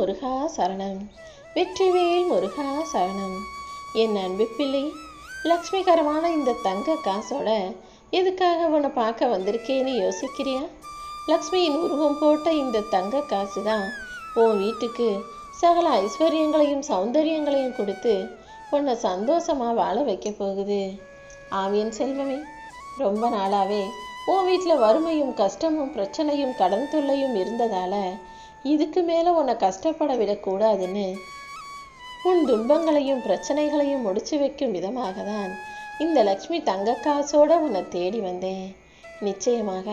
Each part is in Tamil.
முருகா சரணம். வெற்றிவேல் முருகா சரணம். என் அன்பு பிள்ளை லக்ஷ்மிகரமான இந்த தங்க காசோட எதுக்காக உன்னை பார்க்க வந்திருக்கேன்னு யோசிக்கிறியா? லக்ஷ்மியின் உருவம் போட்ட இந்த தங்க காசு தான் உன் வீட்டுக்கு சகல ஐஸ்வர்யங்களையும் சௌந்தரியங்களையும் கொடுத்து உன்னை சந்தோஷமாக வாழ வைக்க போகுது. ஆவியன் செல்வமே ரொம்ப நாளாவே உன் வீட்டில் வறுமையும் கஷ்டமும் பிரச்சனையும் கடன் தொல்லையும் இருந்ததால இதுக்கு மேலே உன்னை கஷ்டப்பட விடக்கூடாதுன்னு உன் துன்பங்களையும் பிரச்சனைகளையும் முடிச்சு வைக்கும் விதமாக தான் இந்த லக்ஷ்மி தங்க காசோட உன்னை தேடி வந்தேன். நிச்சயமாக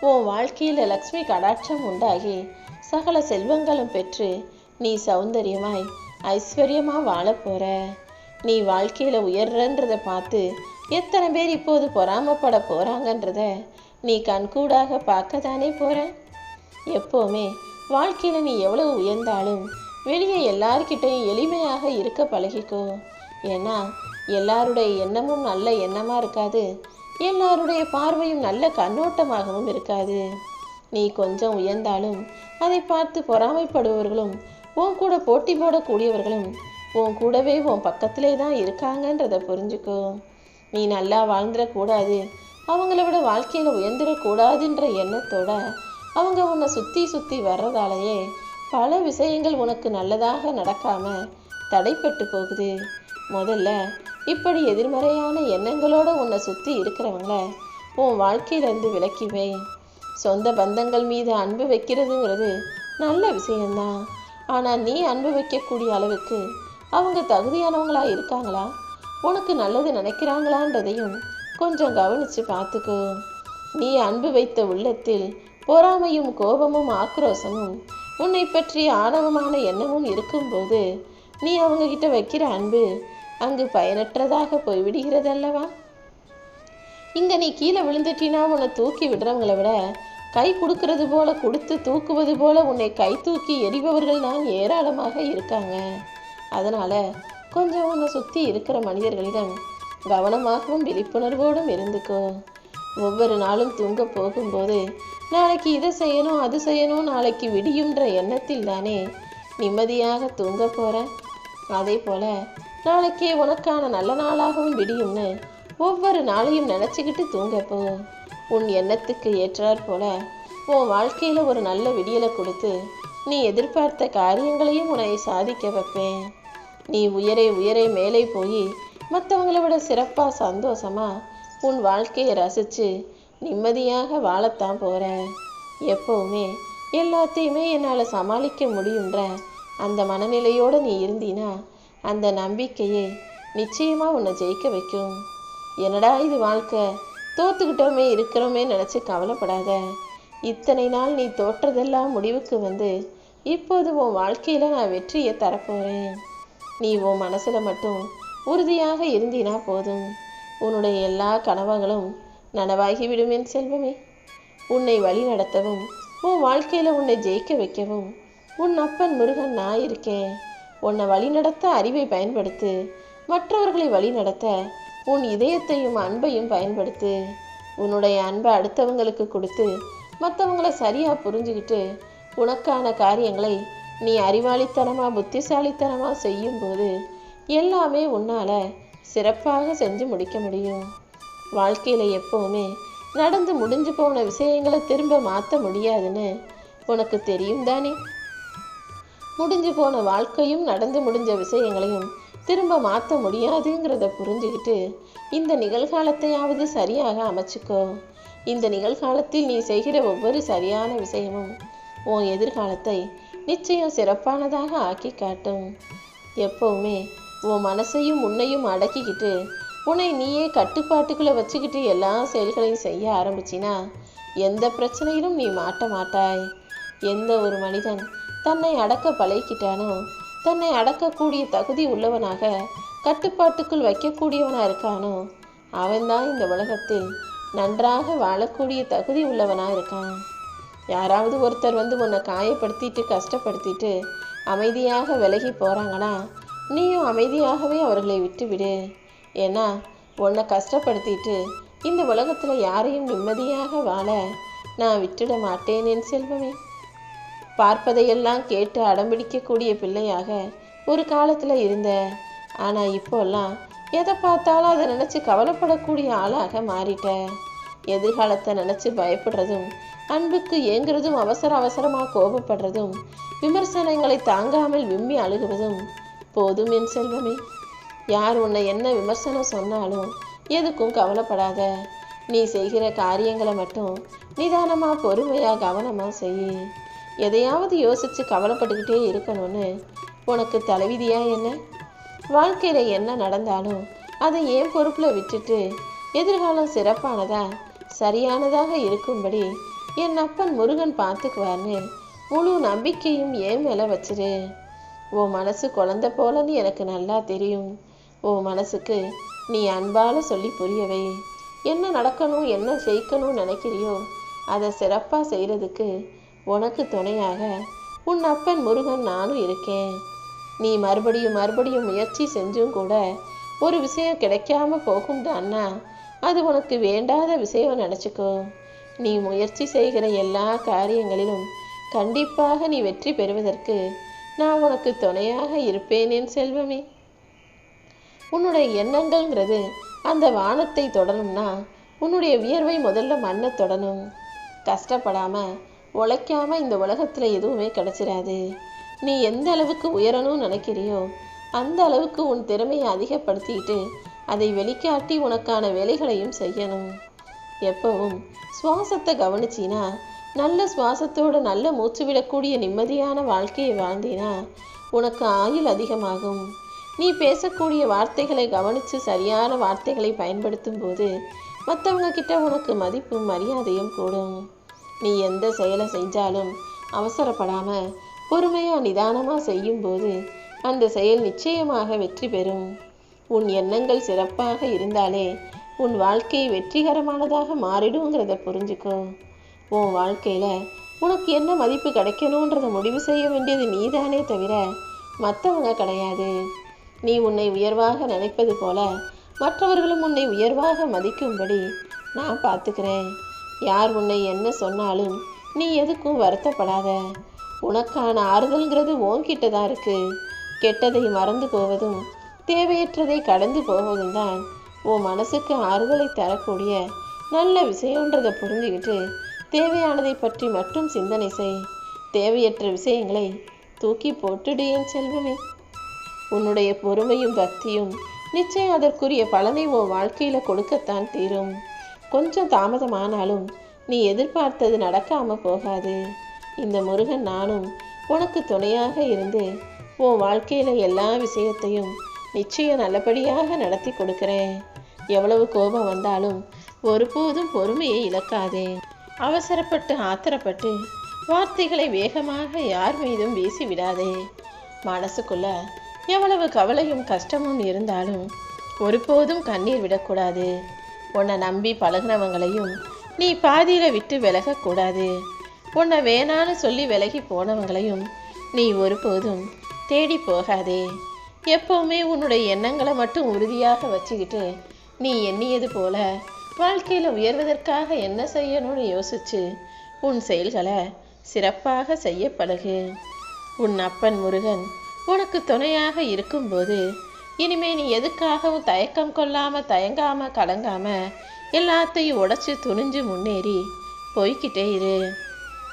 உன் வாழ்க்கையில் லக்ஷ்மி கடாட்சம் உண்டாகி சகல செல்வங்களும் பெற்று நீ சௌந்தரியமாய் ஐஸ்வர்யமா வாழப் போற. நீ வாழ்க்கையில உயர்றன்றதை பார்த்து எத்தனை பேர் இப்போது பொறாமப்பட போறாங்கன்றத நீ கண்கூடாக பார்க்க தானே போற? எப்போவுமே வாழ்க்கையில் நீ எவ்வளவு உயர்ந்தாலும் வெளியே எல்லார்கிட்டையும் எளிமையாக இருக்க பழகிக்கோ. ஏன்னா எல்லாருடைய எண்ணமும் நல்ல எண்ணமாக இருக்காது. எல்லாருடைய பார்வையும் நல்ல கண்ணோட்டமாகவும் இருக்காது. நீ கொஞ்சம் உயர்ந்தாலும் அதை பார்த்து பொறாமைப்படுபவர்களும் உன் கூட போட்டி போடக்கூடியவர்களும் உன் கூடவே உன் பக்கத்திலே தான் இருக்காங்கன்றத புரிஞ்சுக்கோ. நீ நல்லா வாழ்ந்துடக்கூடாது. அவங்கள விட வாழ்க்கையில் உயர்ந்துடக்கூடாதுன்ற எண்ணத்தோட அவங்க உன்னை சுற்றி சுற்றி வர்றதாலேயே பல விஷயங்கள் உனக்கு நல்லதாக நடக்காம தடைப்பட்டு போகுது. முதல்ல இப்படி எதிர்மறையான எண்ணங்களோட உன்னை சுற்றி இருக்கிறவங்கள உன் வாழ்க்கையிலேருந்து விலக்கி வை சொந்த பந்தங்கள் மீது அன்பு வைக்கிறதுங்கிறது நல்ல விஷயம்தான். ஆனால் நீ அன்பு வைக்கக்கூடிய அளவுக்கு அவங்க தகுதியானவங்களா இருக்காங்களா? உனக்கு நல்லது நினைக்கிறாங்களான்றதையும் கொஞ்சம் கவனித்து பார்த்துக்கோ. நீ அன்பு வைத்த உள்ளத்தில் பொறாமையும் கோபமும் ஆக்ரோசமும் உன்னை பற்றி ஆணவமான எண்ணமும் இருக்கும்போது நீ அவங்க கிட்ட வைக்கிற அன்பு அங்கு பயனற்றதாக போய் விடுகிறதல்லவா இங்க நீ கீழே விழுந்துட்டினா உன்னை தூக்கி விடுறவங்களை விட கை கொடுக்கறது போல கொடுத்து தூக்குவது போல உன்னை கை தூக்கி எறிபவர்கள் தான் ஏராளமாக இருக்காங்க. அதனால கொஞ்சம் உன்னை சுற்றி இருக்கிற மனிதர்களிடம் கவனமாகவும் விழிப்புணர்வோடும் இருந்துக்கோ. ஒவ்வொரு நாளும் தூங்க போகும்போது நாளைக்கு இதை செய்யணும் அது செய்யணும் நாளைக்கு விடியுன்ற எண்ணத்தில் தானே நிம்மதியாக தூங்க போற? அதே போல் நாளைக்கே உனக்கான நல்ல நாளாகவும் விடியும்னு ஒவ்வொரு நாளையும் நினச்சிக்கிட்டு தூங்கப்போ உன் எண்ணத்துக்கு ஏற்றாற் போல உன் வாழ்க்கையில் ஒரு நல்ல விடியலை கொடுத்து நீ எதிர்பார்த்த காரியங்களையும் உன்னை சாதிக்க வைப்பேன். நீ உயரே உயரே மேலே போய் மற்றவங்கள விட சிறப்பாக சந்தோஷமா உன் வாழ்க்கையை ரசித்து நிம்மதியாக வாழத்தான் போகிறேன் எப்போவுமே எல்லாத்தையுமே என்னால் சமாளிக்க முடியுன்ற அந்த மனநிலையோடு நீ இருந்தினா அந்த நம்பிக்கையே நிச்சயமாக உன்னை ஜெயிக்க வைக்கும். என்னடா இது வாழ்க்கை? தோத்துக்கிட்டோமே இருக்கிறோமே நினச்சி கவலைப்படாத. இத்தனை நாள் நீ தோற்றதெல்லாம் முடிவுக்கு வந்து இப்போது உன் வாழ்க்கையில் நான் வெற்றியை தரப்போகிறேன் நீ உன் மனசில் மட்டும் உறுதியாக இருந்தினா போதும். உன்னுடைய எல்லா கனவுகளும் நனவாகிவிடும் என் செல்வமே. உன்னை வழி நடத்தவும் உன் வாழ்க்கையில் உன்னை ஜெயிக்க வைக்கவும் உன் அப்பன் முருகன் நான் இருக்கேன். உன்னை வழி நடத்த அறிவை பயன்படுத்து மற்றவர்களை வழி நடத்த உன் இதயத்தையும் அன்பையும் பயன்படுத்து உன்னுடைய அன்பை அடுத்தவங்களுக்கு கொடுத்து மற்றவங்கள சரியாக புரிஞ்சுக்கிட்டு உனக்கான காரியங்களை நீ அறிவாளித்தனமாக புத்திசாலித்தனமாக செய்யும்போது எல்லாமே உன்னால் சிறப்பாக செஞ்சு முடிக்க முடியும். வாழ்க்கையில் எப்போவுமே நடந்து முடிஞ்சு போன விஷயங்களை திரும்ப மாற்ற முடியாதுன்னு உனக்கு தெரியும் தானே? முடிஞ்சு போன வாழ்க்கையும் நடந்து முடிஞ்ச விஷயங்களையும் திரும்ப மாற்ற முடியாதுங்கிறத புரிஞ்சுக்கிட்டு இந்த நிகழ்காலத்தையாவது சரியாக அமைச்சுக்கோ. இந்த நிகழ்காலத்தில் நீ செய்கிற ஒவ்வொரு சரியான விஷயமும் உன் எதிர்காலத்தை நிச்சயம் சிறப்பானதாக ஆக்கி காட்டும். எப்பவுமே உன் மனசையும் உன்னையும் அடக்கிக்கிட்டு உன்னை நீயே கட்டுப்பாட்டுக்குள்ளே வச்சுக்கிட்டு எல்லா செயல்களையும் செய்ய ஆரம்பிச்சினா எந்த பிரச்சனையிலும் நீ மாட்ட மாட்டாய். எந்த ஒரு மனிதன் தன்னை அடக்க பழகிக்கிட்டானோ தன்னை அடக்கக்கூடிய தகுதி உள்ளவனாக கட்டுப்பாட்டுக்குள் வைக்கக்கூடியவனா இருக்கானோ அவன்தான் இந்த உலகத்தில் நன்றாக வாழக்கூடிய தகுதி உள்ளவனா இருக்கான். யாராவது ஒருத்தர் வந்து உன்னை காயப்படுத்திட்டு கஷ்டப்படுத்திட்டு அமைதியாக விலகி போகிறாங்கன்னா நீயும் அமைதியாகவே அவர்களை விட்டு விடு ஏன்னா உன்னை கஷ்டப்படுத்திட்டு இந்த உலகத்தில் யாரையும் நிம்மதியாக வாழ நான் விட்டுட மாட்டேன் என் செல்வமே. பார்ப்பதையெல்லாம் கேட்டு அடம்பிடிக்கக்கூடிய பிள்ளையாக ஒரு காலத்தில் இருந்த ஆனால் இப்போல்லாம் எதை பார்த்தாலும் அதை நினச்சி கவலைப்படக்கூடிய ஆளாக மாறிட்ட. எதிர்காலத்தை நினச்சி பயப்படுறதும் அன்புக்கு ஏங்குறதும் அவசர அவசரமாக கோபப்படுறதும் விமர்சனங்களை தாங்காமல் விம்மி அழுகுவதும் போதும் என் செல்வமே. யார் உன்னை என்ன விமர்சனம் சொன்னாலும் எதுக்கும் கவலைப்படாத. நீ செய்கிற காரியங்களை மட்டும் நிதானமாக பொறுமையாக கவனமாக செய். எதையாவது யோசித்து கவலைப்பட்டுக்கிட்டே இருக்கணும்னு உனக்கு தலைவிதியா என்ன? வாழ்க்கையில் என்ன நடந்தாலும் அதை ஏன் பொறுப்பில் விட்டுட்டு எதிர்காலம் சிறப்பானதா சரியானதாக இருக்கும்படி என் அப்பன் முருகன் பார்த்துக்குவார்னு முழு நம்பிக்கையும் ஏன் மேலே வச்சிரு. உன் மனசு குழந்த போலன்னு எனக்கு நல்லா தெரியும். ஓ மனசுக்கு நீ அன்பால சொல்லி புரியவை. என்ன நடக்கணும் என்ன செய்யணும்னு நினைக்கிறியோ அதை சிறப்பாக செய்கிறதுக்கு உனக்கு துணையாக உன் அப்பன் முருகன் நானும் இருக்கேன். நீ மறுபடியும் மறுபடியும் முயற்சி செஞ்சும் கூட ஒரு விஷயம் கிடைக்காம போகும்னு அண்ணா. அது உனக்கு வேண்டாத விஷயம் நினச்சிக்கோ. நீ முயற்சி செய்கிற எல்லா காரியங்களிலும் கண்டிப்பாக நீ வெற்றி பெறுவதற்கு நான் உனக்கு துணையாக இருப்பேனேன் செல்வமே. உன்னுடைய எண்ணங்கள்ங்கிறது அந்த வானத்தை தொடணும்னா உன்னுடைய வியர்வை முதல்ல மண்ணை தொடணும். கஷ்டப்படாம உழைக்காம இந்த உலகத்துல எதுவுமே கிடைச்சிடாது நீ எந்த அளவுக்கு உயரணும்னு நினைக்கிறியோ அந்த அளவுக்கு உன் திறமையை அதிகப்படுத்திக்கிட்டு அதை வெளிக்காட்டி உனக்கான வேலைகளையும் செய்யணும். எப்பவும் சுவாசத்தை கவனிச்சினா நல்ல சுவாசத்தோடு நல்ல மூச்சு விடக்கூடிய நிம்மதியான வாழ்க்கையை வாழ்ந்தினா உனக்கு ஆயுள் அதிகமாகும். நீ பேசக்கூடிய வார்த்தைகளை கவனித்து சரியான வார்த்தைகளை பயன்படுத்தும் போது மற்றவங்க கிட்ட உனக்கு மதிப்பும் மரியாதையும் கூடும். நீ எந்த செயலை செஞ்சாலும் அவசரப்படாமல் பொறுமையாக நிதானமாக செய்யும்போது அந்த செயல் நிச்சயமாக வெற்றி பெறும். உன் எண்ணங்கள் சிறப்பாக இருந்தாலே உன் வாழ்க்கை வெற்றிகரமானதாக மாறிடுங்கிறத புரிஞ்சுக்கோ. உன் வாழ்க்கையில் உனக்கு என்ன மதிப்பு கிடைக்கணுன்றத முடிவு செய்ய வேண்டியது நீதானே தவிர மற்றவங்க கிடையாது. நீ உன்னை உயர்வாக நினைப்பது போல மற்றவர்களும் உன்னை உயர்வாக மதிக்கும்படி நான் பார்த்துக்கிறேன். யார் உன்னை என்ன சொன்னாலும் நீ எதுக்கும் வருத்தப்படாத. உனக்கான ஆறுதல்ங்கிறது ஓங்கிட்ட தான் இருக்கு. கெட்டதை மறந்து போவதும் தேவையற்றதை கடந்து போவதும் தான் உன் மனசுக்கு ஆறுதலை தரக்கூடிய நல்ல விஷயன்றதை புரிஞ்சுக்கிட்டு தேவையானதை பற்றி மட்டும் சிந்தனை செய். தேவையற்ற விஷயங்களை தூக்கி போட்டுடு என் செல்வமே. உன்னுடைய பொறுமையும் பக்தியும் நிச்சயம் அதற்குரிய பலனை உன் வாழ்க்கையில் கொடுக்கத்தான் தீரும். கொஞ்சம் தாமதமானாலும் நீ எதிர்பார்த்தது நடக்காம போகாது. இந்த முருகன் நானும் உனக்கு துணையாக இருந்து உன் வாழ்க்கையில் எல்லா விஷயத்தையும் நிச்சயம் நல்லபடியாக நடத்தி கொடுக்கிறேன். எவ்வளவு கோபம் வந்தாலும் ஒருபோதும் பொறுமையை இழக்காதே. அவசரப்பட்டு ஆத்திரப்பட்டு வார்த்தைகளை வேகமாக யார் மீதும் வீசி விடாதே மனசுக்குள்ள எவ்வளவு கவலையும் கஷ்டமும் இருந்தாலும் ஒருபோதும் கண்ணீர் விடக்கூடாது. உன்னை நம்பி பழகினவங்களையும் நீ பாதியில் விட்டு விலகக்கூடாது. உன்னை வேணான்னு சொல்லி விலகி போனவங்களையும் நீ ஒருபோதும் தேடி போகாதே. எப்பவுமே உன்னுடைய எண்ணங்களை மட்டும் உறுதியாக வச்சுக்கிட்டு நீ எண்ணியது போல வாழ்க்கையில் உயர்வதற்காக என்ன செய்யணும்னு யோசிச்சு உன் செயல்களை சிறப்பாக செய்ய பழகு உன் அப்பன் முருகன் உனக்கு துணையாக இருக்கும்போது இனிமே நீ எதுக்காகவும் தயக்கம் கொள்ளாம தயங்காம கலங்காம எல்லாத்தையும் உடச்சி துணிஞ்சு முன்னேறி போய்கிட்டே இரு.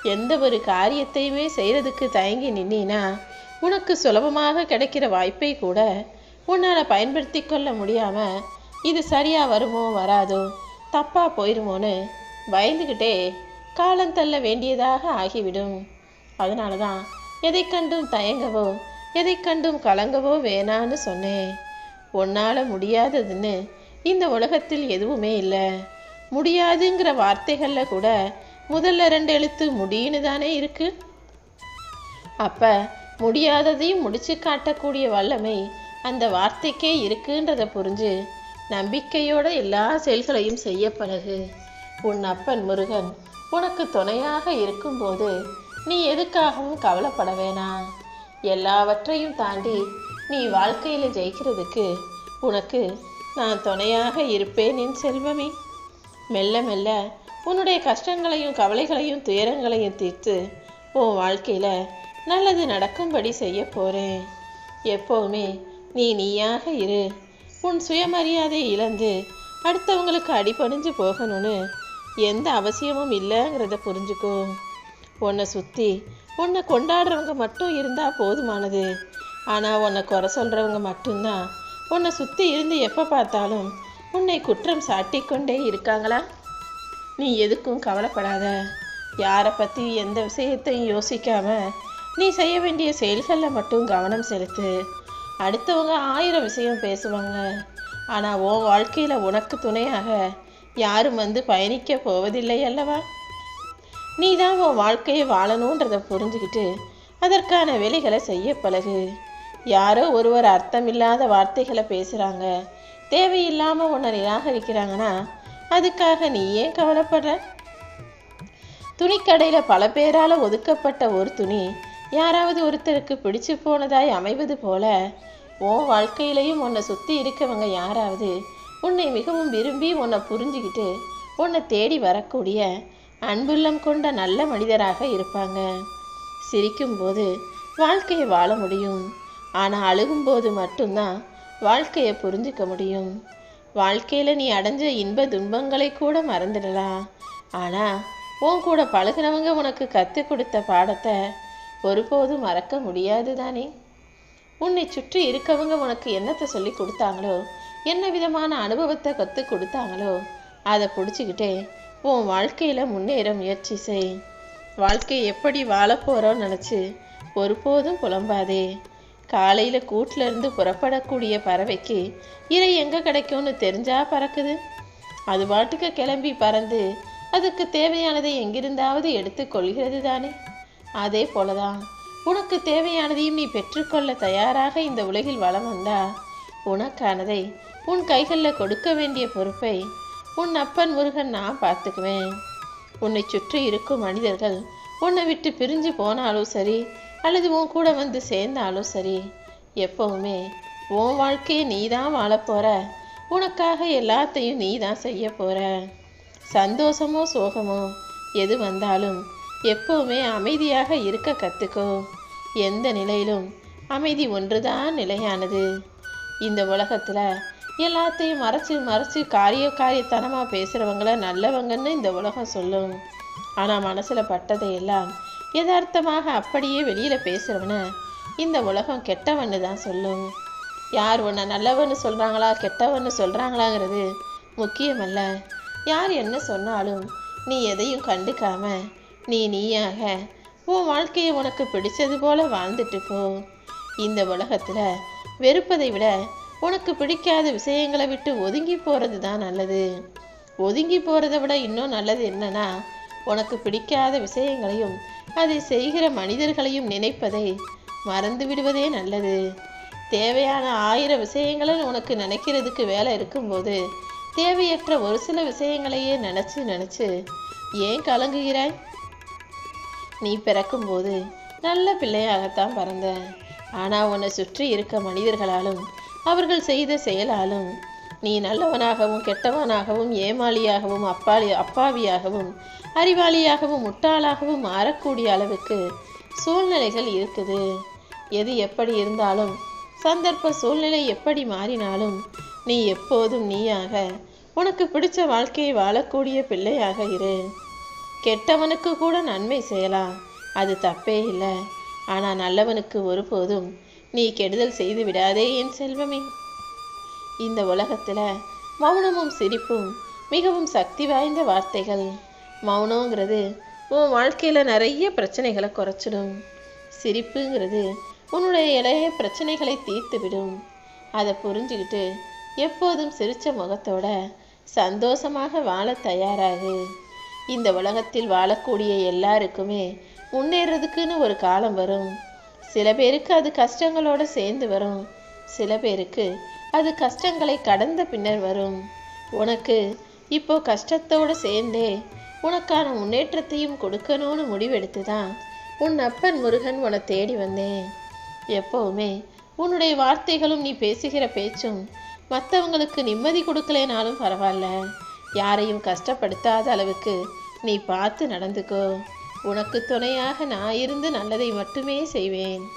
எந்த ஒரு காரியத்தையுமே செய்கிறதுக்கு தயங்கி நின்னா உனக்கு சுலபமாக கிடைக்கிற வாய்ப்பை கூட உன்னால் பயன்படுத்தி கொள்ள முடியாமல் இது சரியாக வருமோ வராதோ தப்பாக போயிருமோன்னு பயந்துக்கிட்டே காலம் தள்ள வேண்டியதாக ஆகிவிடும். அதனால தான் எதை கண்டும் தயங்கவோ எதை கண்டும் கலங்கவோ வேணான்னு சொன்னேன். உன்னால் முடியாததுன்னு இந்த உலகத்தில் எதுவுமே இல்லை. முடியாதுங்கிற வார்த்தைகளில் கூட முதல்ல ரெண்டு எழுத்து முடியுன்னு தானே இருக்கு? அப்போ முடியாததையும் முடிச்சு காட்டக்கூடிய வல்லமை அந்த வார்த்தைக்கே இருக்குன்றத புரிஞ்சு நம்பிக்கையோட எல்லா செயல்களையும் செய்ய பழகு. உன் அப்பன் முருகன் உனக்கு துணையாக இருக்கும்போது நீ எதுக்காகவும் கவலைப்பட வேணாம். எல்லாவற்றையும் தாண்டி நீ வாழ்க்கையில் ஜெயிக்கிறதுக்கு உனக்கு நான் துணையாக இருப்பேன் என் செல்வமே. மெல்ல மெல்ல உன்னுடைய கஷ்டங்களையும் கவலைகளையும் துயரங்களையும் தீர்த்து உன் வாழ்க்கையில் நல்லது நடக்கும்படி செய்ய போகிறேன் எப்போவுமே நீ நீயாக இரு. உன் சுயமரியாதை இழந்து அடுத்தவங்களுக்கு அடிபணிஞ்சு போகணும்னு எந்த அவசியமும் இல்லைங்கிறத புரிஞ்சுக்கோ. உன்னை சுற்றி உன்னை கொண்டாடுறவங்க மட்டும் இருந்தால் போதுமானது. ஆனால் உன்னை குறை சொல்கிறவங்க மட்டும்தான். உன்னை சுற்றி இருந்து எப்போ பார்த்தாலும் உன்னை குற்றம் சாட்டிக்கொண்டே இருக்காங்களா? நீ எதுக்கும் கவலைப்படாத. யாரை பற்றி எந்த விஷயத்தையும் யோசிக்காம நீ செய்ய வேண்டிய செயல்களில் மட்டும் கவனம் செலுத்து. அடுத்தவங்க ஆயிரம் விஷயம் பேசுவாங்க. ஆனால் உன் வாழ்க்கையில் உனக்கு துணையாக யாரும் வந்து பயணிக்க போவதில்லை அல்லவா? நீ தான் உன் வாழ்க்கையை வாழணுன்றதை புரிஞ்சுக்கிட்டு அதற்கான வேலைகளை செய்ய பழகு. யாரோ ஒருவர் அர்த்தமில்லாத வார்த்தைகளை பேசுகிறாங்க தேவையில்லாமல் உன்னை நிராகரிக்கிறாங்கன்னா அதுக்காக நீ ஏன் கவலைப்படுற? துணிக்கடையில் பல பேரால் ஒதுக்கப்பட்ட ஒரு துணி யாராவது ஒருத்தருக்கு பிடிச்சு போனதாய் அமைவது போல உன் வாழ்க்கையிலையும் உன்னை சுற்றி இருக்கவங்க யாராவது உன்னை மிகவும் விரும்பி உன்னை புரிஞ்சுக்கிட்டு உன்னை தேடி வரக்கூடிய அன்புள்ளம் கொண்ட நல்ல மனிதராக இருப்பாங்க. சிரிக்கும்போது வாழ்க்கையை வாழ முடியும். ஆனால் அழுகும்போது மட்டும்தான் வாழ்க்கையை புரிஞ்சுக்க முடியும். வாழ்க்கையில் நீ அடைஞ்ச இன்ப துன்பங்களை கூட மறந்துடலாம். ஆனால் உன் கூட பழகினவங்க உனக்கு கற்றுக் கொடுத்த பாடத்தை ஒருபோதும் மறக்க முடியாது தானே? உன்னை சுற்றி இருக்கவங்க உனக்கு என்னத்தை சொல்லி கொடுத்தாங்களோ என்ன விதமான அனுபவத்தை கற்றுக் கொடுத்தாங்களோ அதை பிடிச்சிக்கிட்டே உன் வாழ்க்கையில் முன்னேற முயற்சி செய். வாழ்க்கை எப்படி வாழப்போகிறோம்னு நினச்சி ஒருபோதும் புலம்பாதே. காலையில் கூட்டிலேருந்து புறப்படக்கூடிய பறவைக்கு இறை எங்கே கிடைக்கும்னு தெரிஞ்சா பறக்குது. அது பாட்டுக்கு கிளம்பி பறந்து அதுக்கு தேவையானதை எங்கிருந்தாவது எடுத்து கொள்கிறது தானே. அதே போலதான் உனக்கு தேவையானதையும் நீ பெற்றுக்கொள்ள தயாராக இந்த உலகில் வளம் வந்தா உனக்கானதை உன் கைகளில் கொடுக்க வேண்டிய பொறுப்பை உன் அப்பன் முருகன் நான் பார்த்துக்குவேன். உன்னை சுற்றி இருக்கும் மனிதர்கள் உன்னை விட்டு பிரிஞ்சு போனாலும் சரி அல்லது உன் கூட வந்து சேர்ந்தாலும் சரி எப்பவுமே உன் வாழ்க்கையை நீ தான் வாழப்போற உனக்காக எல்லாத்தையும் நீ தான் செய்ய போற. சந்தோஷமோ சோகமோ எது வந்தாலும் எப்பவுமே அமைதியாக இருக்க கற்றுக்கோ எந்த நிலையிலும் அமைதி ஒன்றுதான் நிலையானது. இந்த உலகத்தில் எல்லாத்தையும் மறைச்சி மறைச்சி காரிய காரியத்தனமாக பேசுகிறவங்கள நல்லவங்கன்னு இந்த உலகம் சொல்லும். ஆனால் மனசில் பட்டதையெல்லாம் யதார்த்தமாக அப்படியே வெளியில் பேசுகிறவனை இந்த உலகம் கெட்டவன்னு தான் சொல்லும். யார் உன்னை நல்லவன்னு சொல்கிறாங்களா கெட்டவன்னு சொல்கிறாங்களாங்கிறது முக்கியமல்ல. யார் என்ன சொன்னாலும் நீ எதையும் கண்டுக்காம நீ நீயாக உன் வாழ்க்கையை உனக்கு பிடிச்சது போல வாழ்ந்துட்டு போ. இந்த உலகத்தில் வெறுப்பதை விட உனக்கு பிடிக்காத விஷயங்களை விட்டு ஒதுங்கி போகிறது தான் நல்லது. ஒதுங்கி போகிறத விட இன்னும் நல்லது என்னன்னா உனக்கு பிடிக்காத விஷயங்களையும் அதை செய்கிற மனிதர்களையும் நினைப்பதை மறந்து விடுவதே நல்லது. தேவையான ஆயிரம் விஷயங்களை உனக்கு நினைக்கிறதுக்கு வேலை இருக்கும்போது தேவையற்ற ஒரு சில விஷயங்களையே நினச்சி நினச்சி ஏன் கலங்குகிறாய்? நீ பிறக்கும்போது நல்ல பிள்ளையாகத்தான் பிறந்த. ஆனால் உன்னை சுற்றி இருக்க மனிதர்களாலும் அவர்கள் செய்த செயலாலும் நீ நல்லவனாகவும் கெட்டவனாகவும் ஏமாளியாகவும் அப்பாளி அப்பாவியாகவும் அறிவாளியாகவும் முட்டாளாகவும் மாறக்கூடிய அளவுக்கு சூழ்நிலைகள் இருக்குது. எது எப்படி இருந்தாலும் சந்தர்ப்ப சூழ்நிலை எப்படி மாறினாலும் நீ எப்போதும் நீயாக உனக்கு பிடிச்ச வாழ்க்கையை வாழக்கூடிய பிள்ளையாக இரு. கெட்டவனுக்கு கூட நன்மை செய்யலாம். அது தப்பே இல்லை. ஆனால் நல்லவனுக்கு ஒருபோதும் நீ கெடுதல் செய்து விடாதே என் செல்வமே. இந்த உலகத்தில் மௌனமும் சிரிப்பும் மிகவும் சக்தி வாய்ந்த வார்த்தைகள். மௌனங்கிறது உன் வாழ்க்கையில் நிறைய பிரச்சனைகளை குறைச்சிடும். சிரிப்புங்கிறது உன்னுடைய இளைய பிரச்சனைகளை தீர்த்துவிடும். அதை புரிஞ்சுக்கிட்டு எப்போதும் சிரித்த முகத்தோட சந்தோஷமாக வாழ தயாராகு. இந்த உலகத்தில் வாழக்கூடிய எல்லாருக்குமே முன்னேறதுக்குன்னு ஒரு காலம் வரும். சில பேருக்கு அது கஷ்டங்களோட சேர்ந்து வரும். சில பேருக்கு அது கஷ்டங்களை கடந்த பின்னர் வரும். உனக்கு இப்போ கஷ்டத்தோடு சேர்ந்தே உனக்கான முன்னேற்றத்தையும் கொடுக்கணும்னு முடிவெடுத்து தான் உன் அப்பன் முருகன் உன்னை தேடி வந்தேன். எப்போவுமே உன்னுடைய வார்த்தைகளும் நீ பேசுகிற பேச்சும் மற்றவங்களுக்கு நிம்மதி கொடுக்கலைனாலும் பரவாயில்ல. யாரையும் கஷ்டப்படுத்தாத அளவுக்கு நீ பார்த்து நடந்துக்கோ. உனக்கு துணையாக நான் இருந்து நல்லதை மட்டுமே செய்வேன்.